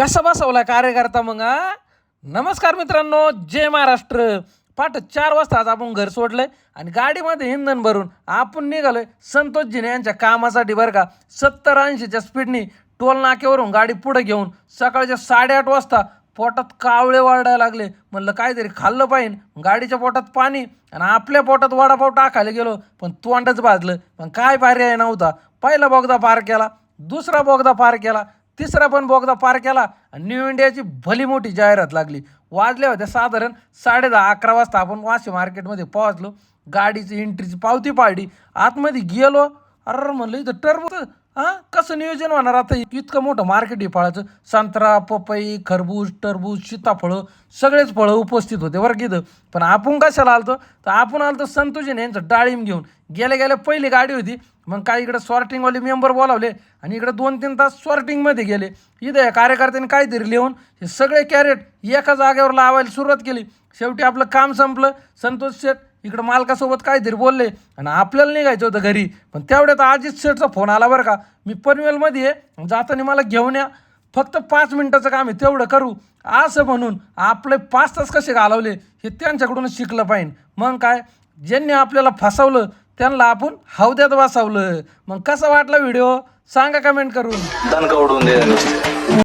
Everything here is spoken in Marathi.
कसा बसवला कार्यकर्ता मग हा? नमस्कार मित्रांनो जय महाराष्ट्र. पाठ चार वाजता आज आपण घर सोडलंय आणि गाडीमध्ये इंधन भरून आपण निघालोय संतोषजीने यांच्या कामासाठी बरं का. सत्तर ऐंशीच्या स्पीडनी टोल नाक्यावरून गाडी पुढे घेऊन सकाळच्या साडेआठ वाजता पोटात कावळे वाढायला लागले. म्हणलं काहीतरी खाल्लं पाहिजे. गाडीच्या पोटात पाणी आणि आपल्या पोटात वडापाव टाकायला गेलो पण तोंडच भाजलं. पण काय पर्याय नव्हता. पहिला बोगदा पार केला दुसरा बोगदा पार केला तिसरा पण बोगदा पार केला आणि न्यू इंडियाची भली मोठी जाहिरात लागली. वाजल्या होत्या साधारण साडे दहा अकरा वाजता आपण वाशी मार्केटमध्ये पोहोचलो. गाडीची एंट्रीची पावती पाडली. आतमध्ये गेलो. अरे म्हणलं इथं टरबूज हां? कसं नियोजन होणार आता? इतकं मोठं मार्केट आहे फळाचं. संत्रा पपई खरबूज टरबूज सीताफळं सगळेच फळं उपस्थित होते बरं किथं पण आपण कशाला आलतो? तर आपण आलतो संतोषीने यांचं डाळिंब घेऊन. गेल्या गेल्या पहिली गाडी होती. मग काही इकडं सॉर्टिंगवाले मेंबर बोलावले आणि इकडं दोन तीन तास सॉर्टिंगमध्ये गेले. इथं या कार्यकर्त्यांनी काहीतरी लिहून हे सगळे कॅरेट एका जागेवर लावायला सुरुवात केली. शेवटी आपलं काम संपलं. संतोष शेठ इकडं मालकासोबत काहीतरी बोलले आणि आपल्याला निघायचं होतं घरी. पण तेवढ्यात अजित शेठचा फोन आला बरं का. मी पनवेलमध्ये आहे. जाताना मला घेऊन या. फक्त पाच मिनटाचं काम आहे. तेवढं करू. असं म्हणून आपले पाच तास कसे घालवले हे त्यांच्याकडूनच शिकलं पाहिजे मग काय? ज्यांनी आपल्याला फसवलं त्यांना आपण हौद्यात वाचवलं मग कसा वाटला व्हिडिओ? सांगा कमेंट करून.